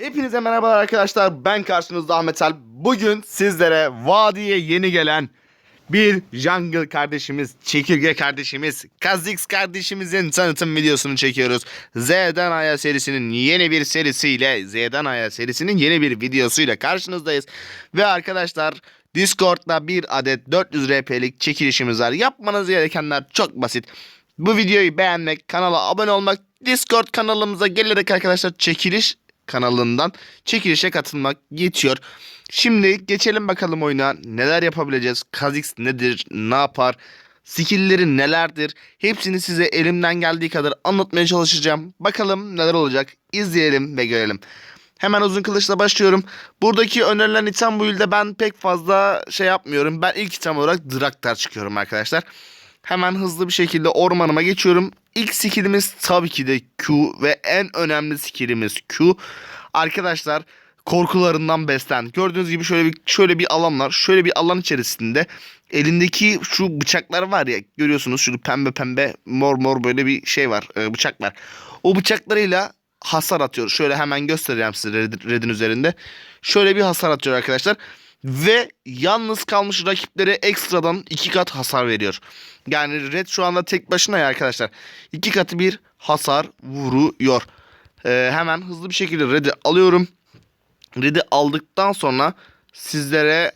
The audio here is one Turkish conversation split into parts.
Hepinize merhabalar arkadaşlar. Ben karşınızda Ahmet Alp. Bugün sizlere vadiye yeni gelen bir jungle kardeşimiz, çekirge kardeşimiz, Kazix kardeşimizin tanıtım videosunu çekiyoruz. Z'den A'ya serisinin yeni bir serisiyle, Z'den A'ya serisinin yeni bir videosuyla karşınızdayız. Ve arkadaşlar Discord'da bir adet 400 RP'lik çekilişimiz var. Yapmanız gerekenler çok basit. Bu videoyu beğenmek, kanala abone olmak, Discord kanalımıza gelerek arkadaşlar çekiliş kanalından çekilişe katılmak yetiyor. Şimdi geçelim bakalım oyuna. Neler yapabileceğiz? Kha'Zix nedir? Ne yapar? Skill'leri nelerdir? Hepsini size elimden geldiği kadar anlatmaya çalışacağım. Bakalım neler olacak? İzleyelim ve görelim. Hemen uzun kılıçla başlıyorum. Buradaki önerilen item build'de ben pek fazla şey yapmıyorum. Ben ilk item olarak Draktar çıkıyorum arkadaşlar. Hemen hızlı bir şekilde ormanıma geçiyorum. İlk skillimiz tabii ki de Q ve en önemli skillimiz Q. Arkadaşlar korkularından beslen. Gördüğünüz gibi şöyle bir şöyle bir alan var. Şöyle bir alan içerisinde elindeki şu bıçaklar var ya görüyorsunuz şu pembe pembe mor mor böyle bir şey var e, bıçak var. O bıçaklarıyla hasar atıyor. Şöyle hemen göstereceğim size Red- Red'in üzerinde. Şöyle bir hasar atıyor arkadaşlar. Ve yalnız kalmış rakiplere ekstradan iki kat hasar veriyor. Yani Red şu anda tek başına ya arkadaşlar. iki katı bir hasar vuruyor. Ee, hemen hızlı bir şekilde Red'i alıyorum. Red'i aldıktan sonra sizlere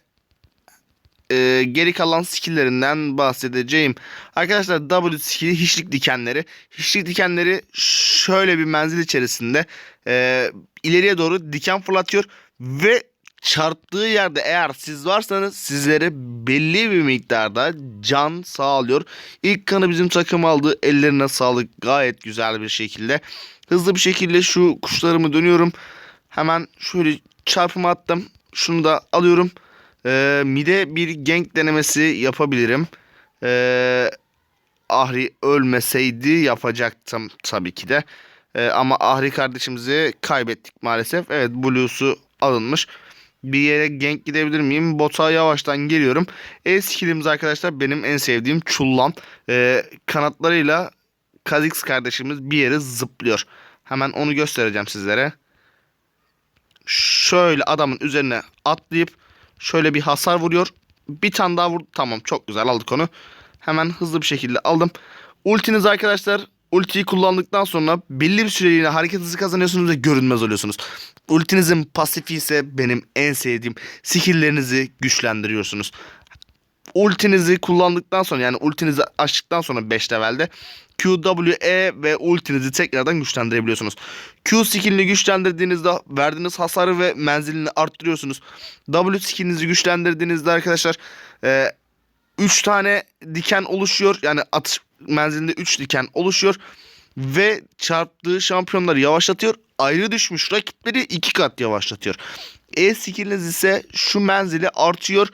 e, geri kalan skill'lerinden bahsedeceğim. Arkadaşlar W skill'i hiçlik dikenleri. Hiçlik dikenleri şöyle bir menzil içerisinde e, ileriye doğru diken fırlatıyor ve çarptığı yerde eğer siz varsanız sizlere belli bir miktarda can sağlıyor. İlk kanı bizim takım aldı. Ellerine sağlık gayet güzel bir şekilde. Hızlı bir şekilde şu kuşlarımı dönüyorum. Hemen şöyle çarpımı attım. Şunu da alıyorum. Ee, mide bir gank denemesi yapabilirim. Ee, Ahri ölmeseydi yapacaktım tabii ki de. Ee, ama Ahri kardeşimizi kaybettik maalesef. Evet Blues'u alınmış. Bir yere gank gidebilir miyim? Bota yavaştan geliyorum. E skillimiz arkadaşlar benim en sevdiğim çullan. Ee, kanatlarıyla Kha'Zix kardeşimiz bir yere zıplıyor. Hemen onu göstereceğim sizlere. Şöyle adamın üzerine atlayıp şöyle bir hasar vuruyor. Bir tane daha vur. Tamam çok güzel aldık onu. Hemen hızlı bir şekilde aldım. Ultiniz arkadaşlar ultiyi kullandıktan sonra belli bir süreliğine hareket hızı kazanıyorsunuz ve görünmez oluyorsunuz. Ultinizin pasifi ise benim en sevdiğim skilllerinizi güçlendiriyorsunuz. Ultinizi kullandıktan sonra yani ultinizi açtıktan sonra 5 levelde QWE ve ultinizi tekrardan güçlendirebiliyorsunuz. Q skillini güçlendirdiğinizde verdiğiniz hasarı ve menzilini arttırıyorsunuz. W skillinizi güçlendirdiğinizde arkadaşlar 3 tane diken oluşuyor. Yani atış menzilinde 3 diken oluşuyor. Ve çarptığı şampiyonları yavaşlatıyor. Ayrı düşmüş rakipleri 2 kat yavaşlatıyor. E skilliniz ise şu menzili artıyor.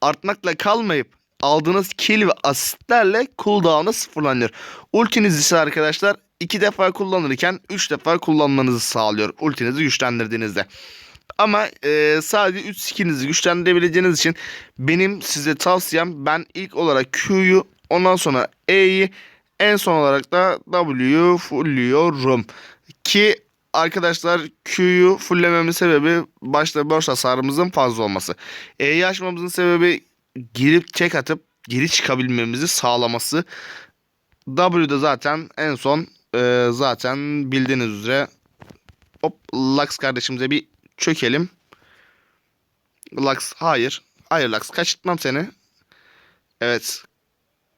Artmakla kalmayıp aldığınız kill ve asistlerle cooldown'ı sıfırlanıyor. Ultiniz ise arkadaşlar 2 defa kullanırken 3 defa kullanmanızı sağlıyor. Ultinizi güçlendirdiğinizde. Ama e, sadece 3 skillinizi güçlendirebileceğiniz için benim size tavsiyem ben ilk olarak Q'yu ondan sonra E'yi en son olarak da W'yu fullüyorum. Ki arkadaşlar Q'yu fulllememin sebebi başta burst hasarımızın fazla olması. E'yi açmamızın sebebi girip tek atıp geri çıkabilmemizi sağlaması. W'de zaten en son e, zaten bildiğiniz üzere hop Lux kardeşimize bir çökelim. Lux hayır. Hayır Lux kaçırtmam seni. Evet.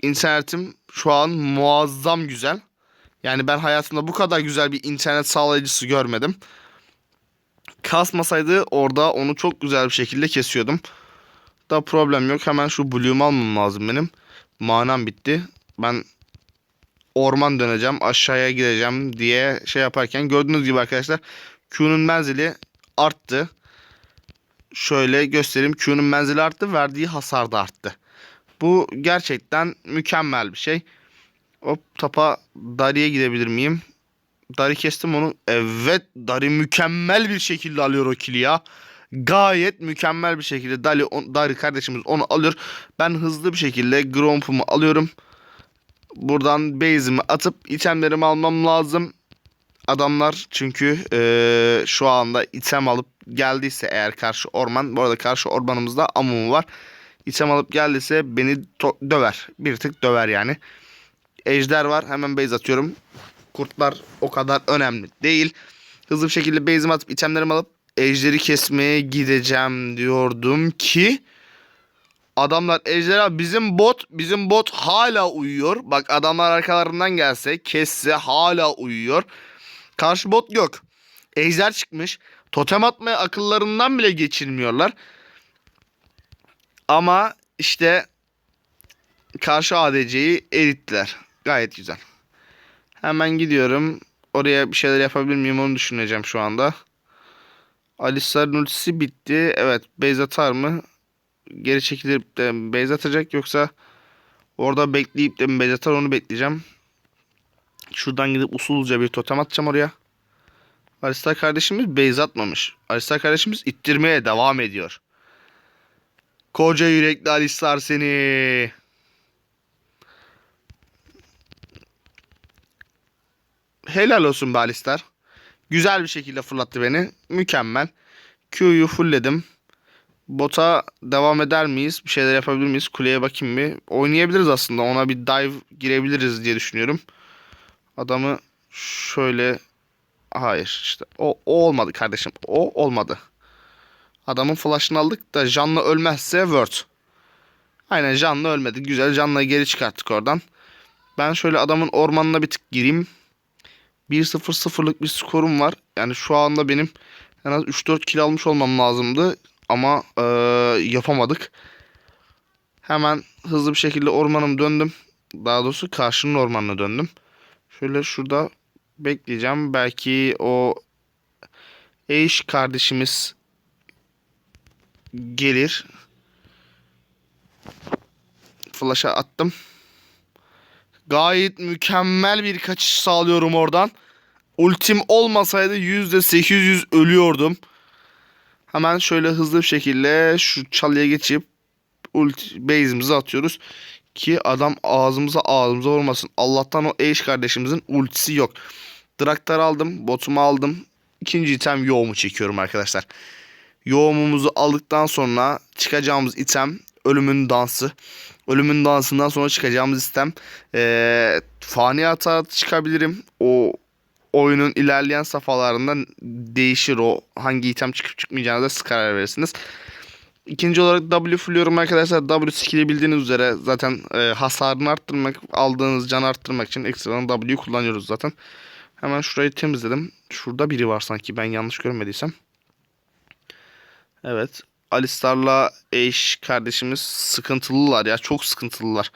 İnternetim şu an muazzam güzel. Yani ben hayatımda bu kadar güzel bir internet sağlayıcısı görmedim. Kasmasaydı orada onu çok güzel bir şekilde kesiyordum. Da problem yok. Hemen şu Blue'umu almam lazım benim. Manam bitti. Ben orman döneceğim. Aşağıya gideceğim diye şey yaparken gördüğünüz gibi arkadaşlar Q'nun menzili arttı. Şöyle göstereyim. Q'nun menzili arttı. Verdiği hasar da arttı. Bu gerçekten mükemmel bir şey. Hop tapa Dari'ye gidebilir miyim? Dari kestim onu. Evet Dari mükemmel bir şekilde alıyor o kili ya. Gayet mükemmel bir şekilde Dari, on, Dari kardeşimiz onu alıyor. Ben hızlı bir şekilde Gromp'umu alıyorum. Buradan base'imi atıp itemlerimi almam lazım. Adamlar çünkü eee, şu anda item alıp geldiyse eğer karşı orman. Bu arada karşı ormanımızda amumu var. İtem alıp geldiyse beni döver. Bir tık döver yani. Ejder var. Hemen base atıyorum. Kurtlar o kadar önemli değil. Hızlı bir şekilde base'imi atıp itemlerimi alıp ejderi kesmeye gideceğim diyordum ki adamlar ejderha bizim bot bizim bot hala uyuyor. Bak adamlar arkalarından gelse kesse hala uyuyor. Karşı bot yok. Ejder çıkmış. Totem atmaya akıllarından bile geçirmiyorlar. Ama işte karşı ADC'yi erittiler. Gayet güzel. Hemen gidiyorum. Oraya bir şeyler yapabilir miyim onu düşüneceğim şu anda. Alistar'ın ultisi bitti. Evet base atar mı? Geri çekilip de base atacak yoksa orada bekleyip de base atar onu bekleyeceğim. Şuradan gidip usulca bir totem atacağım oraya. Alistar kardeşimiz base atmamış. Alistar kardeşimiz ittirmeye devam ediyor. Koca yürekli Alistar seni. Helal olsun be. Güzel bir şekilde fırlattı beni. Mükemmel. Q'yu fullledim. Bota devam eder miyiz? Bir şeyler yapabilir miyiz? Kuleye bakayım bir. Oynayabiliriz aslında. Ona bir dive girebiliriz diye düşünüyorum. Adamı şöyle... Hayır işte. O, o olmadı kardeşim. O olmadı. Adamın flash'ını aldık da canlı ölmezse word. Aynen canlı ölmedi. Güzel canlı geri çıkarttık oradan. Ben şöyle adamın ormanına bir tık gireyim. 1-0-0'lık bir skorum var. Yani şu anda benim en az 3-4 kill almış olmam lazımdı. Ama eee, yapamadık. Hemen hızlı bir şekilde ormanım döndüm. Daha doğrusu karşının ormanına döndüm. Şöyle şurada bekleyeceğim. Belki o Eish kardeşimiz gelir. Flash'a attım. Gayet mükemmel bir kaçış sağlıyorum oradan. Ultim olmasaydı %800 ölüyordum. Hemen şöyle hızlı bir şekilde şu çalıya geçip ulti base'imizi atıyoruz. Ki adam ağzımıza ağzımıza vurmasın. Allah'tan o Ashe kardeşimizin ultisi yok. Draktar aldım. Botumu aldım. İkinci item yoğumu çekiyorum arkadaşlar. Yoğumumuzu aldıktan sonra çıkacağımız item ölümün dansı. Ölümün dansından sonra çıkacağımız item eee fani hata çıkabilirim. O oyunun ilerleyen safhalarında değişir o. Hangi item çıkıp çıkmayacağınıza siz karar verirsiniz. İkinci olarak W fulluyorum arkadaşlar. W skill'i bildiğiniz üzere zaten e, hasarını arttırmak, aldığınız canı arttırmak için ekstradan W'yu kullanıyoruz zaten. Hemen şurayı temizledim. Şurada biri var sanki ben yanlış görmediysem. Evet. Alistar'la Ashe kardeşimiz sıkıntılılar ya. Çok sıkıntılılar.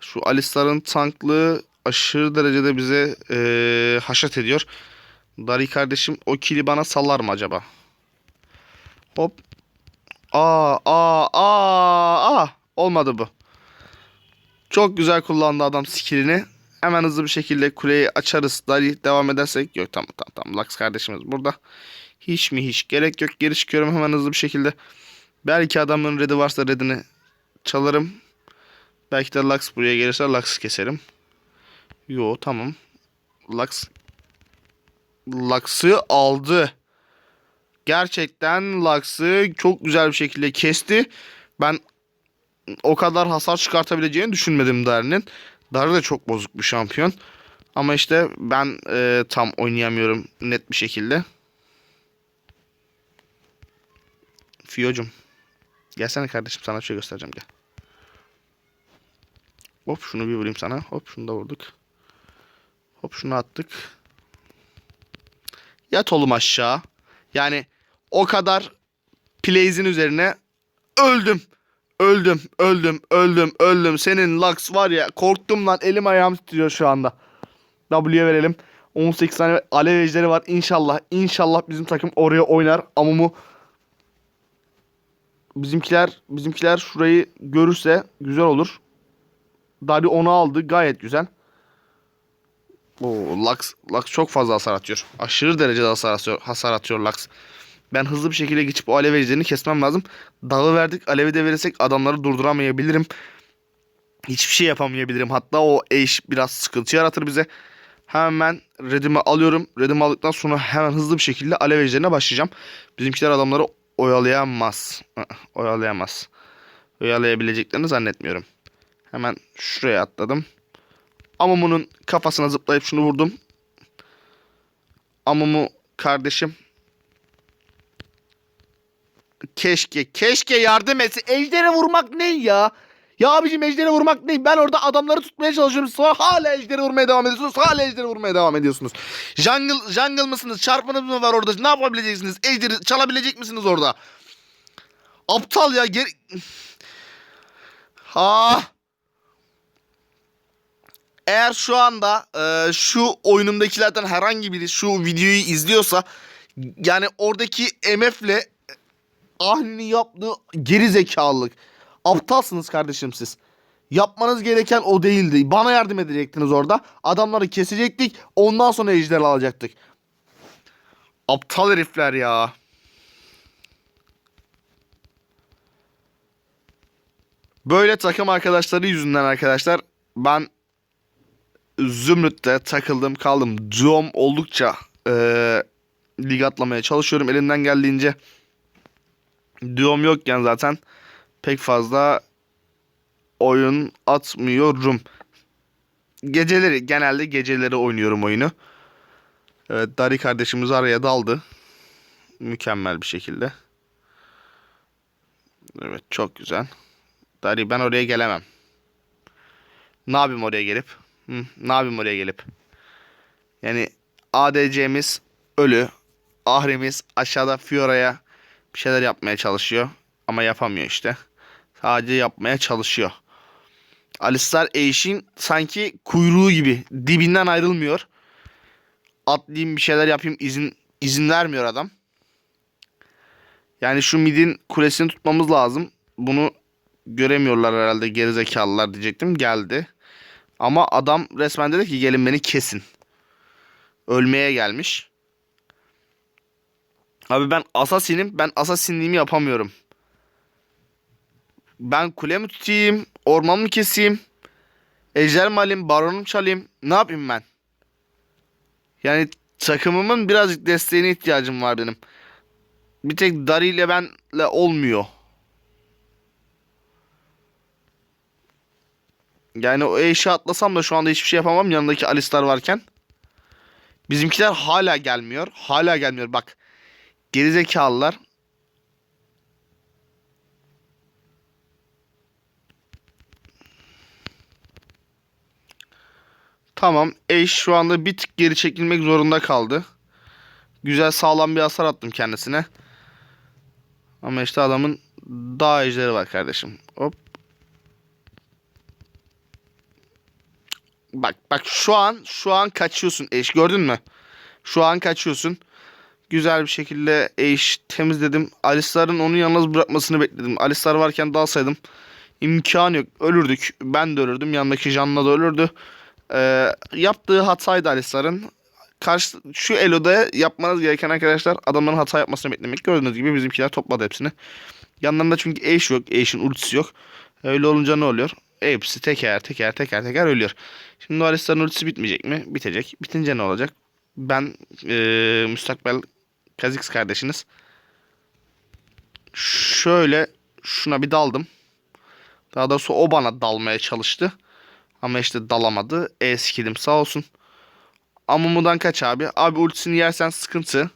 Şu Alistar'ın tanklığı aşırı derecede bize eee haşat ediyor. Dari kardeşim o kili bana sallar mı acaba? Hop. Aa, aa, aa, aa. Olmadı bu. Çok güzel kullandı adam skillini. Hemen hızlı bir şekilde kuleyi açarız. Dari devam edersek. Yok tamam tamam tamam. Lux kardeşimiz burada. Hiç mi hiç gerek yok. Geri çıkıyorum hemen hızlı bir şekilde. Belki adamın red'i varsa red'ini çalarım. Belki de Lux buraya gelirse Lux'ı keserim. Yo tamam. Lux Lux'ı aldı. Gerçekten Lux'ı çok güzel bir şekilde kesti. Ben o kadar hasar çıkartabileceğini düşünmedim Darry'nin. Darry de çok bozuk bir şampiyon. Ama işte ben e, tam oynayamıyorum net bir şekilde. Fiyocum. Gelsene kardeşim sana şey göstereceğim gel. Hop şunu bir vurayım sana. Hop şunu da vurduk. Hop şunu attık. Yat oğlum aşağı. Yani o kadar plays'in üzerine öldüm. Öldüm, öldüm, öldüm, öldüm. Senin Lux var ya korktum lan elim ayağım titriyor şu anda. W'ye verelim. 18 tane alev ejderi var. İnşallah, inşallah bizim takım oraya oynar. Amumu bizimkiler bizimkiler şurayı görürse güzel olur. Dari onu aldı. Gayet güzel. Oo, Lux, Lux çok fazla hasar atıyor. Aşırı derecede hasar atıyor, hasar atıyor Lux. Ben hızlı bir şekilde geçip o alev ejderini kesmem lazım. Dağı verdik. Alevi de verirsek adamları durduramayabilirim. Hiçbir şey yapamayabilirim. Hatta o eş biraz sıkıntı yaratır bize. Hemen redimi alıyorum. Redimi aldıktan sonra hemen hızlı bir şekilde alev ejderine başlayacağım. Bizimkiler adamları oyalayamaz. Oyalayamaz. Oyalayabileceklerini zannetmiyorum. Hemen şuraya atladım. Amumu'nun kafasına zıplayıp şunu vurdum. Amumu kardeşim. Keşke, keşke yardım etsin. Ejder'e vurmak ne ya? Ya abicim Ejder'e vurmak ne? Ben orada adamları tutmaya çalışıyorum. Sonra hala Ejder'e vurmaya devam ediyorsunuz. Hala Ejder'e vurmaya devam ediyorsunuz. Jungle, jungle mısınız? Çarpmanız mı var orada? Ne yapabileceksiniz? Ejder'i çalabilecek misiniz orada? Aptal ya. Geri... Ha. Eğer şu anda e, şu oyunumdakilerden herhangi biri şu videoyu izliyorsa yani oradaki MF'le Ahli'nin yaptığı geri zekalılık. Aptalsınız kardeşim siz. Yapmanız gereken o değildi. Bana yardım edecektiniz orada. Adamları kesecektik. Ondan sonra ejder alacaktık. Aptal herifler ya. Böyle takım arkadaşları yüzünden arkadaşlar ben Zümrüt'te takıldım kaldım. Duom oldukça eee lig atlamaya çalışıyorum elimden geldiğince. Duom yokken zaten pek fazla oyun atmıyorum. Geceleri genelde geceleri oynuyorum oyunu. Evet Dari kardeşimiz araya daldı. Mükemmel bir şekilde. Evet çok güzel. Dari ben oraya gelemem. Ne yapayım oraya gelip? Hı, ne yapayım oraya gelip? Yani ADC'miz ölü. Ahri'miz aşağıda Fiora'ya bir şeyler yapmaya çalışıyor. Ama yapamıyor işte. Sadece yapmaya çalışıyor. Alistar Ashe'in sanki kuyruğu gibi dibinden ayrılmıyor. Atlayayım bir şeyler yapayım izin izin vermiyor adam. Yani şu midin kulesini tutmamız lazım. Bunu göremiyorlar herhalde gerizekalılar diyecektim. Geldi. Ama adam resmen dedi ki gelin beni kesin. Ölmeye gelmiş. Abi ben asasinim. Ben asasinliğimi yapamıyorum. Ben kule mi tutayım? Orman mı keseyim? Ejder mi alayım? Baronum mu çalayım? Ne yapayım ben? Yani takımımın birazcık desteğine ihtiyacım var benim. Bir tek Dari ile benle olmuyor. Yani o eşe atlasam da şu anda hiçbir şey yapamam yanındaki Alistar varken. Bizimkiler hala gelmiyor. Hala gelmiyor. Bak. Gerizekalılar. Tamam. Eş şu anda bir tık geri çekilmek zorunda kaldı. Güzel sağlam bir hasar attım kendisine. Ama işte adamın dağ ejderi var kardeşim. Hop. Bak bak şu an şu an kaçıyorsun eş gördün mü? Şu an kaçıyorsun. Güzel bir şekilde eş temizledim. Alistar'ın onu yalnız bırakmasını bekledim. Alistar varken dalsaydım imkan yok. Ölürdük. Ben de ölürdüm. Yanındaki Janna da ölürdü. Ee, yaptığı hataydı Alistar'ın. Karşı, şu Elo'da yapmanız gereken arkadaşlar adamların hata yapmasını beklemek. Gördüğünüz gibi bizimkiler topladı hepsini. Yanlarında çünkü Ashe yok. Ashe'in ultisi yok. Öyle olunca ne oluyor? Hepsi teker teker teker teker ölüyor. Şimdi Alistar'ın ultisi bitmeyecek mi? Bitecek. Bitince ne olacak? Ben ee, müstakbel Kazix kardeşiniz. Şöyle şuna bir daldım. Daha doğrusu o bana dalmaya çalıştı. Ama işte dalamadı. E skillim sağ olsun. Amumu'dan kaç abi? Abi ultisini yersen sıkıntı.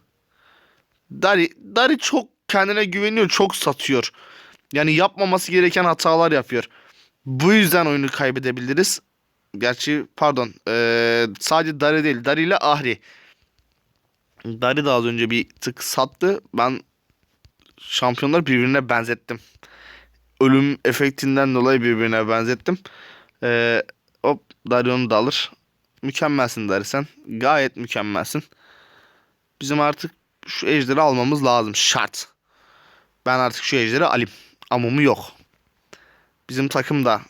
Dari, Dari çok kendine güveniyor. Çok satıyor. Yani yapmaması gereken hatalar yapıyor. Bu yüzden oyunu kaybedebiliriz. Gerçi pardon. Ee, sadece Dari değil. Dari ile Ahri. Dari da az önce bir tık sattı. Ben şampiyonları birbirine benzettim. Ölüm efektinden dolayı birbirine benzettim. Ee, hop Dari onu da alır. Mükemmelsin Dari sen. Gayet mükemmelsin. Bizim artık şu ejderi almamız lazım. Şart. Ben artık şu ejderi alayım. Amumu yok. Bizim takım da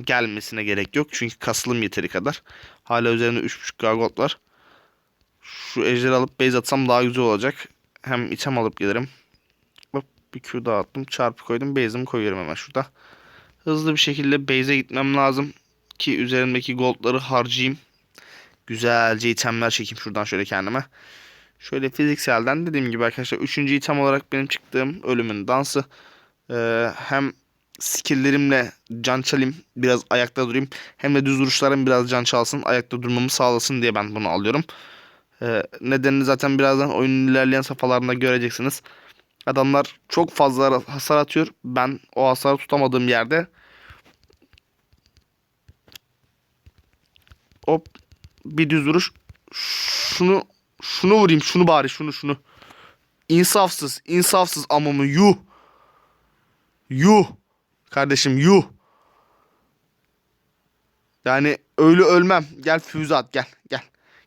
gelmesine gerek yok. Çünkü kasılım yeteri kadar. Hala üzerinde 3.5 gold var. Şu ejderi alıp base atsam daha güzel olacak. Hem item alıp gelirim. Hop bir Q daha attım. Çarpı koydum. Base'imi koyuyorum hemen şurada. Hızlı bir şekilde base'e gitmem lazım. Ki üzerimdeki goldları harcayayım. Güzelce itemler çekeyim şuradan şöyle kendime. Şöyle fizikselden dediğim gibi arkadaşlar 3. item olarak benim çıktığım ölümün dansı. Ee, hem skilllerimle can çalayım biraz ayakta durayım. Hem de düz duruşlarım biraz can çalsın ayakta durmamı sağlasın diye ben bunu alıyorum. Ee, nedenini zaten birazdan oyunun ilerleyen safhalarında göreceksiniz. Adamlar çok fazla hasar atıyor. Ben o hasarı tutamadığım yerde hop. Bir düz duruş şunu şunu vurayım. Şunu bari şunu şunu. İnsafsız insafsız amamı yuh. Yuh. Kardeşim yuh. Yani öyle ölmem. Gel füze at gel gel.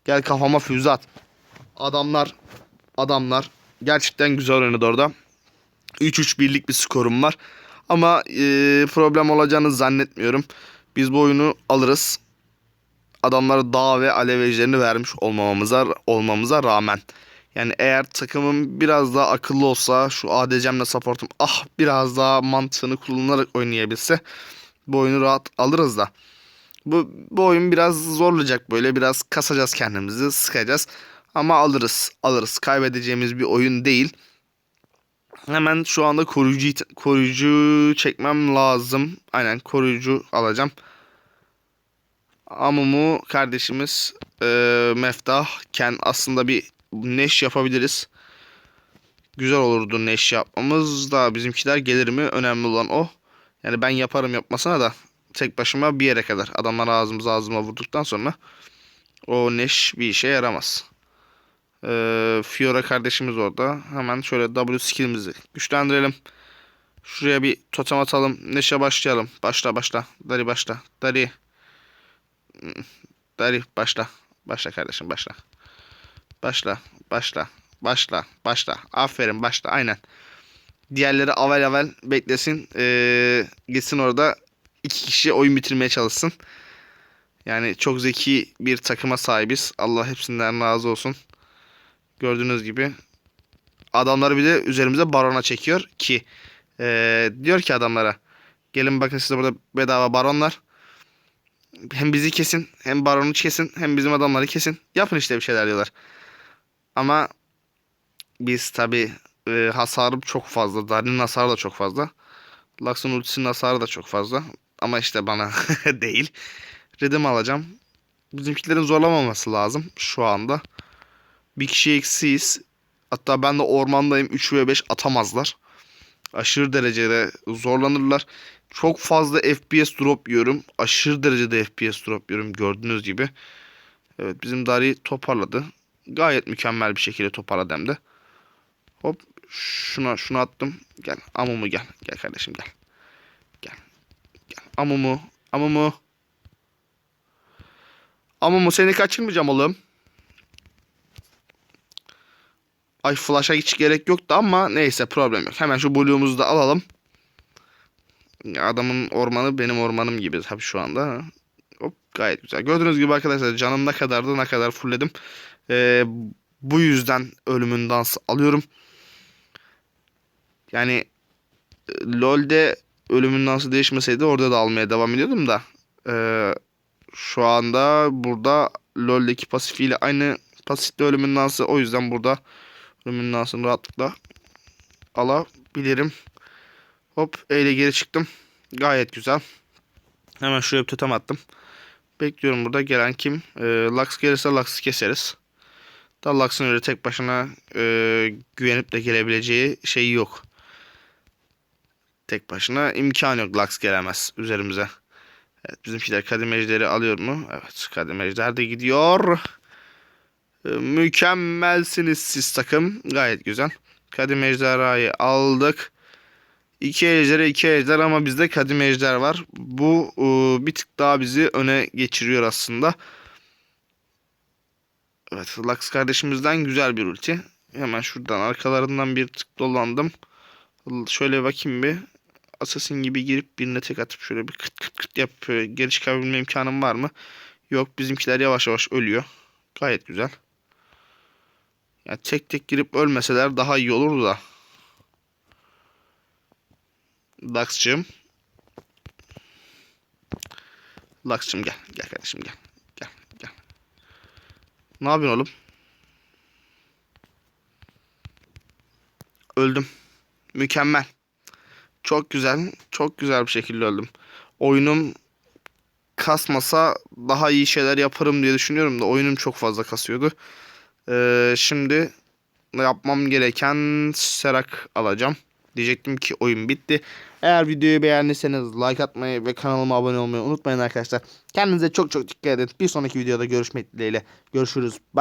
Gel kafama füze at. Adamlar adamlar. Gerçekten güzel oynadı orada. 3-3 birlik bir skorum var. Ama e, problem olacağını zannetmiyorum. Biz bu oyunu alırız adamlara dağ ve alev ejderini vermiş olmamamıza olmamıza rağmen. Yani eğer takımım biraz daha akıllı olsa şu ADC'mle supportum ah biraz daha mantığını kullanarak oynayabilse bu oyunu rahat alırız da. Bu, bu oyun biraz zorlayacak böyle biraz kasacağız kendimizi sıkacağız ama alırız alırız kaybedeceğimiz bir oyun değil. Hemen şu anda koruyucu koruyucu çekmem lazım. Aynen koruyucu alacağım. Amumu kardeşimiz e, Meftah Ken aslında bir neş yapabiliriz. Güzel olurdu neş yapmamız da bizimkiler gelir mi? Önemli olan o. Yani ben yaparım yapmasına da tek başıma bir yere kadar. Adamlar ağzımıza ağzıma vurduktan sonra o neş bir işe yaramaz. Ee, Fiora kardeşimiz orada. Hemen şöyle W skillimizi güçlendirelim. Şuraya bir totem atalım. Neşe başlayalım. Başla başla. Dari başla. Dari. Dari başla. Başla kardeşim başla. Başla. Başla. Başla. Başla. Aferin başla. Aynen. Diğerleri avel avel beklesin. Ee, gitsin orada iki kişi oyun bitirmeye çalışsın. Yani çok zeki bir takıma sahibiz. Allah hepsinden razı olsun. Gördüğünüz gibi. Adamları bir de üzerimize barona çekiyor ki ee, diyor ki adamlara gelin bakın size burada bedava baronlar hem bizi kesin hem baronu kesin hem bizim adamları kesin. Yapın işte bir şeyler diyorlar. Ama biz tabi e, hasarım çok fazla. Darin'in hasarı da çok fazla. Lux'un ultisinin hasarı da çok fazla. Ama işte bana değil. Redim alacağım. Bizimkilerin zorlamaması lazım şu anda. Bir kişi eksiyiz. Hatta ben de ormandayım. 3 ve 5 atamazlar. Aşırı derecede zorlanırlar. Çok fazla FPS drop yiyorum. Aşırı derecede FPS drop yiyorum gördüğünüz gibi. Evet bizim Dari toparladı. Gayet mükemmel bir şekilde toparladı hem de. Hop şuna şunu attım. Gel Amumu gel. Gel kardeşim gel. Gel. Gel Amumu. Amumu. Amumu seni kaçırmayacağım oğlum. Ay flash'a hiç gerek yoktu ama neyse problem yok. Hemen şu blue'umuzu da alalım. Adamın ormanı benim ormanım gibi tabii şu anda. Hop gayet güzel. Gördüğünüz gibi arkadaşlar canım ne kadardı ne kadar fullledim. Ee, bu yüzden ölümün dansı alıyorum. Yani LoL'de ölümün dansı değişmeseydi orada da almaya devam ediyordum da. Ee, şu anda burada LoL'deki pasifiyle aynı pasifte ölümün dansı. O yüzden burada ölümün dansını rahatlıkla alabilirim. Hop E ile geri çıktım. Gayet güzel. Hemen şuraya bir totem attım. Bekliyorum burada gelen kim? E, Lux gelirse Lux'ı keseriz. Da Lux'ın öyle tek başına e, güvenip de gelebileceği şey yok. Tek başına imkan yok Lux gelemez üzerimize. Evet bizimkiler kadim ejderi alıyor mu? Evet kadim ejder de gidiyor. E, mükemmelsiniz siz takım. Gayet güzel. Kadim ejderhayı aldık. İki ejder, iki ejder ama bizde kadim ejder var. Bu e, bir tık daha bizi öne geçiriyor aslında. Evet Lux kardeşimizden güzel bir ulti. Hemen şuradan arkalarından bir tık dolandım. Şöyle bakayım bir. Assassin gibi girip birine tek atıp şöyle bir kıt kıt kıt yapıp geri çıkabilme imkanım var mı? Yok bizimkiler yavaş yavaş ölüyor. Gayet güzel. Yani tek tek girip ölmeseler daha iyi olurdu da. Lux'cığım. Lux'cığım gel. Gel kardeşim gel. Gel gel. Ne yapıyorsun oğlum? Öldüm. Mükemmel. Çok güzel. Çok güzel bir şekilde öldüm. Oyunum kasmasa daha iyi şeyler yaparım diye düşünüyorum da oyunum çok fazla kasıyordu. Ee, şimdi yapmam gereken serak alacağım. Diyecektim ki oyun bitti. Eğer videoyu beğendiyseniz like atmayı ve kanalıma abone olmayı unutmayın arkadaşlar. Kendinize çok çok dikkat edin. Bir sonraki videoda görüşmek dileğiyle. Görüşürüz. Bye.